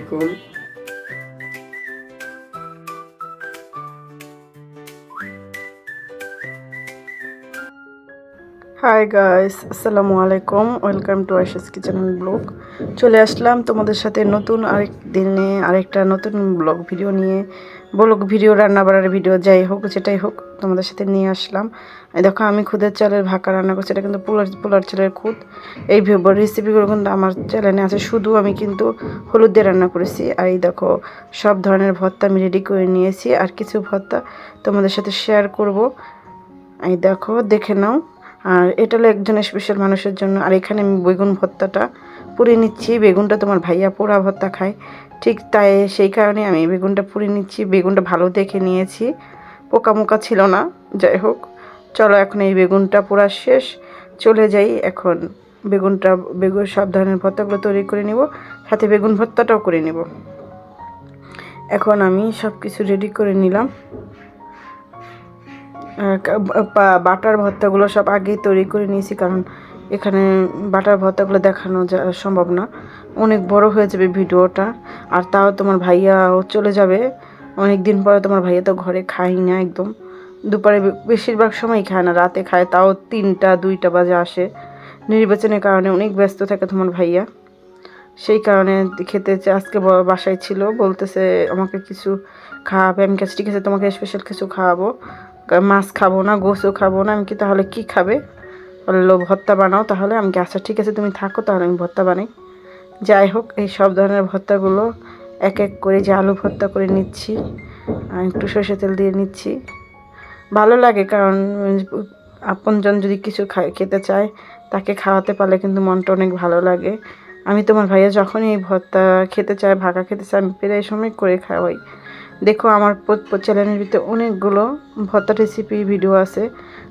দেখুন। High guys আসসালামু আলাইকুম welcome to Aisas kitchen vlog চলে আসলাম তোমাদের সাথে নতুন আরেক দিনে আরেকটা নতুন ব্লগ ভিডিও নিয়ে। ব্লগ ভিডিও রান্না বাড়ার ভিডিও যাই হোক, যেটাই হোক, তোমাদের সাথে নিয়ে আসলাম। দেখো, আমি খুদের চালের ভাকা রান্না করছি। এটা কিন্তু পোলার পোলার চালের খুদ। এই রেসিপিগুলো কিন্তু আমার চ্যানেলে আছে। শুধু আমি কিন্তু হলুদ দিয়ে রান্না করেছি। আর এই দেখো, সব ধরনের ভর্তা আমি রেডি করে নিয়েছি। আর কিছু ভর্তা তোমাদের সাথে শেয়ার করব। এই দেখো, দেখে নাও। আর এটা হলো একজন স্পেশাল মানুষের জন্য। আর এখানে আমি বেগুন ভর্তাটা পুড়ে নিচ্ছি। বেগুনটা তোমার ভাইয়া পোড়া ভর্তা খায়। ঠিক তাই, সেই কারণে আমি বেগুনটা পুড়ে নিচ্ছি। বেগুনটা ভালো দেখে নিয়েছি। পোকা মোকা ছিল না, যাই হোক। চলো এখন এই বেগুনটা পোড়া শেষ। চলে যাই এখন বেগুনটা, বেগুন সব ধরনের ভর্তাগুলো তৈরি করে নিব। সাথে বেগুন ভর্তাটাও করে নিব। এখন আমি সব কিছু রেডি করে নিলাম। বাটার ভর্তাগুলো সব আগেই তৈরি করে নিয়েছি, কারণ এখানে বাটার ভর্তাগুলো দেখানো সম্ভব না। অনেক বড় হয়ে যাবে ভিডিওটা, আর তাও তোমার ভাইয়াও চলে যাবে। অনেক দিন পরে তোমার ভাইয়া তো ঘরে খাই না একদম। দুপুরে বেশিরভাগ সময় খায় না, রাতে খায়, তাও তিনটা, দুইটা বাজে আসে। নির্বাচনের কারণে অনেক ব্যস্ত থাকে তোমার ভাইয়া। সেই কারণে খেতে আজকে বাসায় ছিল, বলতেছে আমাকে কিছু খাওয়াবে, আমি কাছে ঠিক আছে, তোমাকে স্পেশাল কিছু খাওয়াবো। মাছ খাব না গোসও খাব না, আমি কি তাহলে কি খাবে? বলল ভর্তা বানাও তাহলে। আমি আচ্ছা ঠিক আছে, তুমি থাকো, তাহলে আমি ভর্তা বানাই। যাই হোক, এই সব ধরনের ভর্তাগুলো এক এক করে যে আলু ভর্তা করে নিচ্ছি একটু সরষে তেল দিয়ে নিচ্ছি। ভালো লাগে, কারণ আপনজন যদি কিছু খায় খেতে চায়, তাকে খাওয়াতে পারলে কিন্তু মনটা অনেক ভালো লাগে। আমি তোমার ভাইয়া যখনই এই ভর্তা খেতে চায় ভাগা খেতে চায় আমি প্রায় সময় করে খাওয়াই। দেখো আমার চ্যানেলের ভিতরে অনেকগুলো ভর্তা রেসিপি ভিডিও আছে।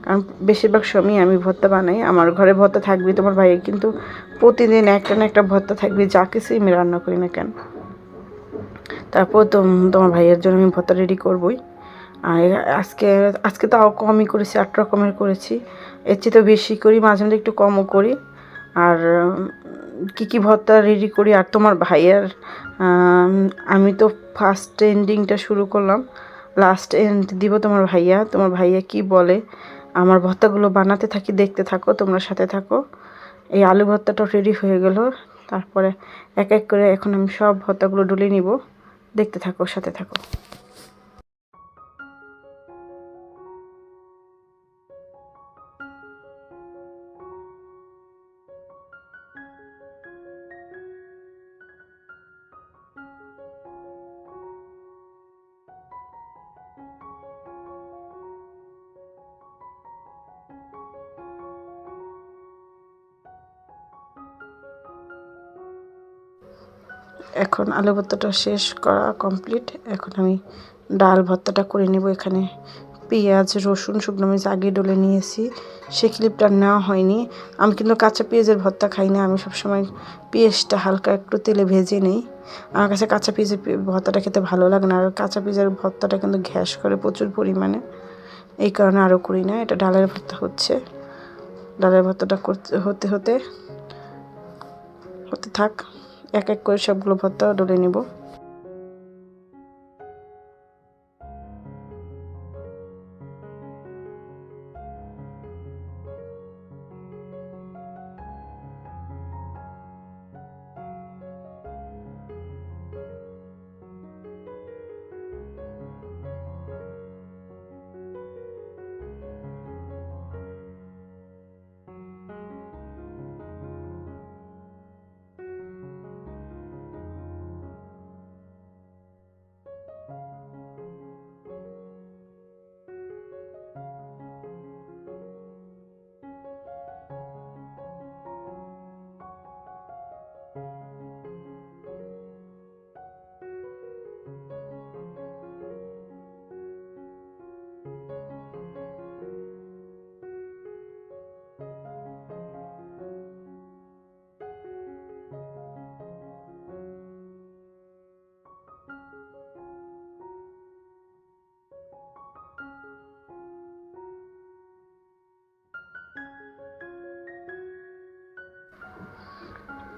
কারণ বেশিরভাগ সময় আমি ভর্তা বানাই। আমার ঘরে ভর্তা থাকবে, তোমার ভাইয়ের কিন্তু প্রতিদিন একটা না একটা ভর্তা থাকবে, যা কিছুই আমি রান্না করি না কেন। তারপর তোমার ভাইয়ের জন্য আমি ভর্তা রেডি করবই। আর আজকে আজকে তাও কমই করেছি, আট রকমের করেছি। এর চেয়ে তো বেশি করি, মাঝে মাঝে একটু কমও করি। আর কি কি ভর্তা রেডি করি আর তোমার ভাইয়ের, আমি তো ফার্স্ট এন্ডিংটা শুরু করলাম লাস্ট এন্ড দিব তোমার ভাইয়া তোমার ভাইয়া কি বলে, আমার ভর্তাগুলো বানাতে থাকি, দেখতে থাকো, তোমরা সাথে থাকো। এই আলু ভর্তাটাও রেডি হয়ে গেল, তারপরে এক এক করে এখন আমি সব ভর্তাগুলো ডলে নিব, দেখতে থাকো, সাথে থাকো। এখন আলু ভর্তাটা শেষ করা কমপ্লিট এখন আমি ডাল ভর্তাটা করে নেব এখানে। পেঁয়াজ, রসুন, শুকনো মরিচ আগে ডলে নিয়েছি। সে ক্লিপটা নেওয়া হয়নি। আমি কিন্তু কাঁচা পেঁয়াজের ভর্তা খাই না। আমি সবসময় পেঁয়াজটা হালকা একটু তেলে ভেজে নিই। আমার কাছে কাঁচা পেঁয়াজের ভর্তাটা খেতে ভালো লাগে না। আর কাঁচা পেঁয়াজের ভর্তাটা কিন্তু ঘ্যাস করে প্রচুর পরিমাণে। এই কারণে আরও করি না। এটা ডালের ভর্তা হচ্ছে। ডালের ভর্তাটা করতে হতে হতে হতে থাক। এক এক করে সবগুলো ভর্তা ডলে নেব।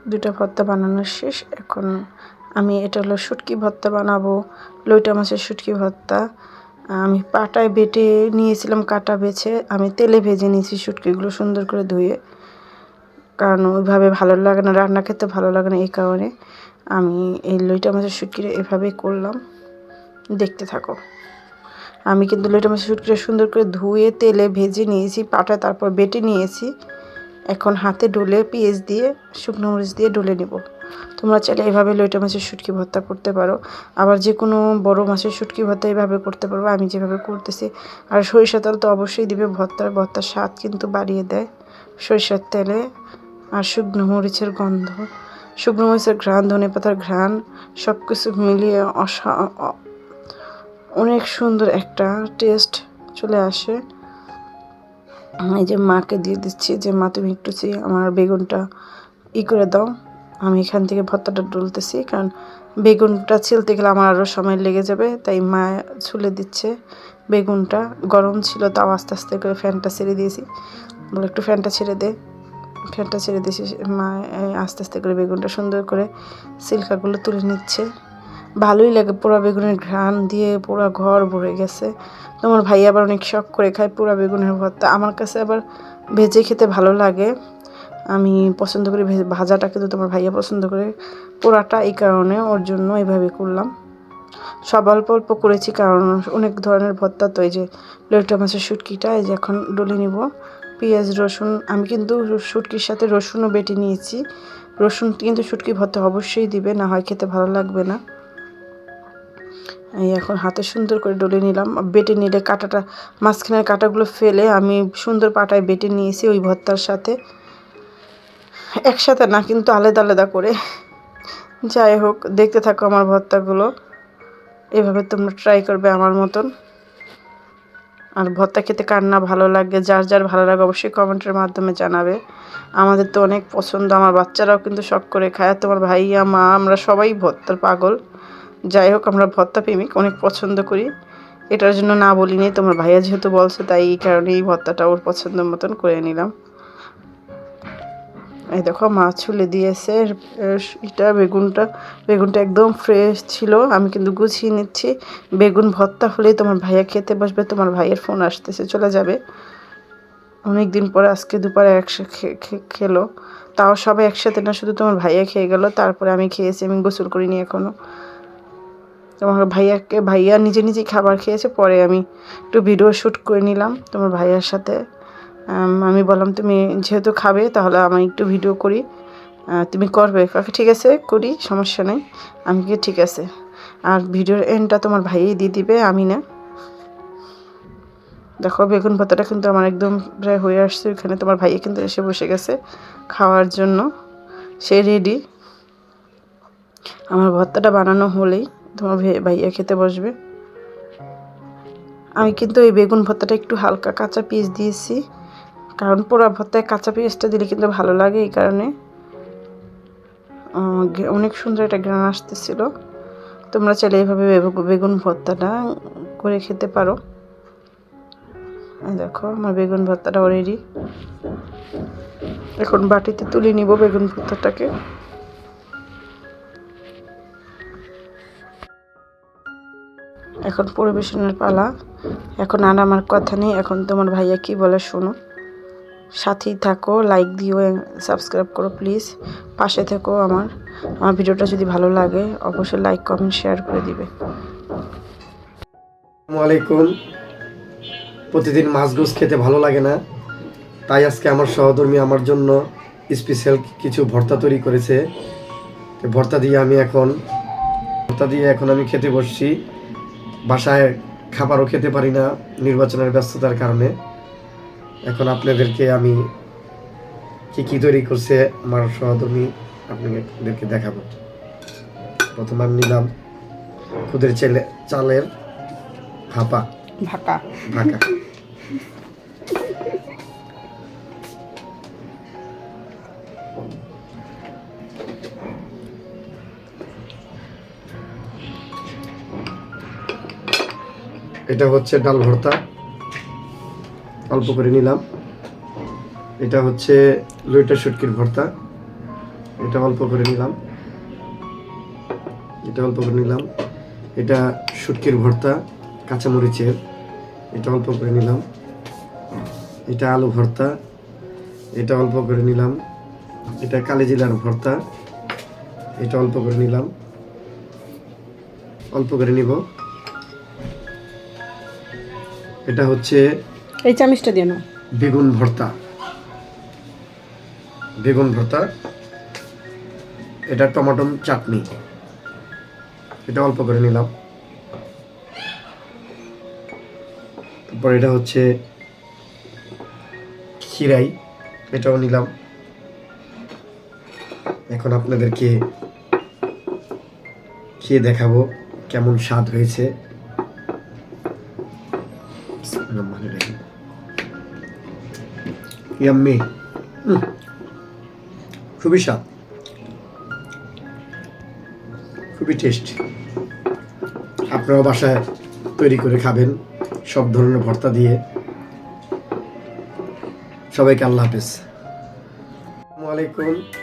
দুটো ভর্তা বানানো শেষ। এখন আমি এটা হলো শুটকি ভর্তা বানাবো, লইটা মাছের শুটকি ভর্তা। আমি পাটায় বেটে নিয়েছিলাম, কাটা বেছে আমি তেলে ভেজে নিয়েছি শুটকিগুলো সুন্দর করে ধুয়ে। কারণ ওইভাবে ভালো লাগে না, রান্না খেতে ভালো লাগে না এই কারণে আমি এই লইটা মাছের শুটকিটা এভাবেই করলাম। দেখতে থাকো। আমি কিন্তু লইটা মাছের শুটকিটা সুন্দর করে ধুয়ে, তেলে ভেজে নিয়েছি পাটা তারপর বেটে নিয়েছি। এখন হাতে ডলে পেঁয়াজ দিয়ে, শুকনো মরিচ দিয়ে ডলে নেব। তোমরা চাইলে এভাবে লইটা মাছের শুটকি ভর্তা করতে পারো। আবার যে কোনো বড় মাছের শুটকি ভর্তা এভাবে করতে পারব, আমি যেভাবে করতেছি। আর সরিষা তেল তো অবশ্যই দিবে, ভর্তার ভর্তার স্বাদ কিন্তু বাড়িয়ে দেয়। সরিষার তেলে আর শুকনো মরিচের গন্ধ, শুকনো মরিচের ঘ্রাণ, ধনে পাতার ঘ্রাণ সব কিছু মিলিয়ে অসা অনেক সুন্দর একটা টেস্ট চলে আসে। এই যে মাকে দিয়ে দিচ্ছি, যে মা তুমি একটু চেয়ে আমার বেগুনটা ই করে দাও। আমি এখান থেকে ভর্তাটা ডলতেছি, কারণ বেগুনটা ছিলতে গেলে আমার আরও সময় লেগে যাবে, তাই মা ছুলে দিচ্ছে বেগুনটা। গরম ছিল, তাও আস্তে আস্তে করে ফ্যানটা ছেড়ে দিয়েছি। বলে একটু ফ্যানটা ছেড়ে দে। ফ্যানটা ছেড়ে দিয়েছি মা আস্তে আস্তে করে বেগুনটা সুন্দর করে সিল্কাগুলো তুলে নিচ্ছে। ভালোই লাগে পোড়া বেগুনের ঘ্রাণ দিয়ে পুরো ঘর ভরে গেছে। তোমার ভাই আবার অনেক শখ করে খায় পোড়া বেগুনের ভর্তা আমার কাছে আবার ভেজে খেতে ভালো লাগে। আমি পছন্দ করি ভাজাটা কিন্তু তোমার ভাইয়া পছন্দ করে। পোড়াটা এই কারণে ওর জন্য এইভাবে করলাম। সব অল্প অল্প করেছি কারণ অনেক ধরনের ভর্তা তো এই যে লইটা মাছের শুটকিটা, এই যে এখন ডলে নিব। পেঁয়াজ, রসুন, আমি কিন্তু শুটকির সাথে রসুনও বেটে নিয়েছি। রসুন কিন্তু শুটকি ভর্তা অবশ্যই দিবে, না হয় খেতে ভালো লাগবে না। এই এখন হাতে সুন্দর করে ডলে নিলাম। বেটে নিলে কাঁটাটা, মাঝখানের কাঁটাগুলো ফেলে আমি সুন্দর পাটায় বেটে নিয়েছি ওই ভর্তার সাথে। একসাথে না, কিন্তু আলাদা আলাদা করে। যাই হোক, দেখতে থাকো আমার ভর্তাগুলো। এভাবে তোমরা ট্রাই করবে আমার মতন। আর ভর্তা খেতে কার না ভালো লাগে, যার যার ভালো লাগে অবশ্যই কমেন্টের মাধ্যমে জানাবে। আমাদের তো অনেক পছন্দ, আমার বাচ্চারাও কিন্তু শখ করে খায়। তোমার ভাইয়া, মা, আমরা সবাই ভর্তার পাগল। যাই হোক, আমরা ভর্তা প্রেমিক, অনেক পছন্দ করি। এটার জন্য না বলিনি, তোমার ভাইয়া যেহেতু বলছে, তাই এই কারণে এই ভর্তাটা ওর পছন্দ মতন করে নিলাম। এই দেখো মাছ ছুলে দিয়েছে এটা বেগুনটা। বেগুনটা একদম ফ্রেশ ছিল, আমি কিন্তু গুছিয়ে নিচ্ছি। বেগুন ভর্তা হলেই তোমার ভাইয়া খেতে বসবে, তোমার ভাইয়ের ফোন আসতেছে, চলে যাবে। অনেক দিন পরে আজকে দুপুরে একসাথে খেলো। তাও সবাই একসাথে না, শুধু তোমার ভাইয়া খেয়ে গেল, তারপরে আমি খেয়েছি, আমি গোসল করিনি এখনও তোমার ভাইয়াকে, ভাইয়া নিজে নিজেই খাবার খেয়েছে, পরে আমি একটু ভিডিও শ্যুট করে নিলাম তোমার ভাইয়ার সাথে। আমি বললাম, তুমি যেহেতু খাবে, তাহলে আমি একটু ভিডিও করি। তুমি করবে। কাকে ঠিক আছে, করি, সমস্যা নেই। আমি কি ঠিক আছে। আর ভিডিওর এন্ডটা তোমার ভাইয়াই দিয়ে দিবে, আমি না। দেখো, বেগুন ভাতাটা কিন্তু আমার একদম প্রায় হয়ে আসছে, ওখানে তোমার ভাইয়া কিন্তু এসে বসে গেছে খাওয়ার জন্য। সে রেডি আমার ভর্তাটা বানানো হলেই তোমার ভাই- ভাইয়া খেতে বসবে। আমি কিন্তু এই বেগুন ভর্তাটা একটু হালকা কাঁচা পিস দিয়েছি। কারণ পোড়া ভর্তায় কাঁচা পেঁয়াজটা দিলে কিন্তু ভালো লাগে এই কারণে। অনেক সুন্দর একটা গ্রান আসতেছিল। তোমরা চাইলে এইভাবে বেগুন ভর্তাটা করে খেতে পারো। দেখো, আমার বেগুন ভর্তাটাও রেডি এখন বাটিতে তুলে নিব বেগুন ভর্তাটাকে। এখন পরিবেশনের পালা। এখন আর আমার কথা নেই। এখন তোমার ভাইয়া কি বলে শোনো। সাথেই থাকো লাইক দিও সাবস্ক্রাইব করো প্লিজ পাশে থেকো আমার। আমার ভিডিওটা যদি ভালো লাগে, অবশ্যই লাইক কমেন্ট শেয়ার করে দিবে। আলাইকুম। প্রতিদিন মাছ গোস খেতে ভালো লাগে না। তাই আজকে আমার সহধর্মী আমার জন্য স্পেশাল কিছু ভর্তা তৈরি করেছে। ভর্তা দিয়ে আমি এখন ভর্তা দিয়ে এখন আমি খেতে বসছি। বাসায় খাবারও খেতে পারি না নির্বাচনের ব্যস্ততার কারণে। এখন আপনাদেরকে আমি কি কি তৈরি করছে আমার সহধর্মী আপনাদেরকে দেখাবো। প্রথম আমি নিলাম খুদের চেলে চালের ভাপা। ভাকা ঢাকা এটা হচ্ছে ডাল ভর্তা। অল্প করে নিলাম। এটা হচ্ছে লইটা শুটকির ভর্তা। এটা অল্প করে নিলাম। এটা অল্প করে নিলাম। এটা শুটকির ভর্তা, কাঁচামরিচের। এটা অল্প করে নিলাম। এটা আলু ভর্তা। এটা অল্প করে নিলাম। এটা কালিজিলার ভর্তা। এটা অল্প করে নিলাম। অল্প করে নিব। এটা হচ্ছে এই চামিচটা দিয়ে নাও। বেগুন ভর্তা। বেগুন ভর্তা। এটা টমাটো চাটনি। এটা অল্প করে নিলাম। তারপর এটা হচ্ছে খিরাই এটাও নিলাম। এখন আপনাদেরকে খেয়ে দেখাবো কেমন স্বাদ হয়েছে। ইয়াম্মি খুবই স্বাদ খুবই টেস্টি আপনারা বাসায় তৈরি করে খাবেন সব ধরনের ভর্তা দিয়ে সবাইকে আল্লাহ হাফেজ আসসালামু আলাইকুম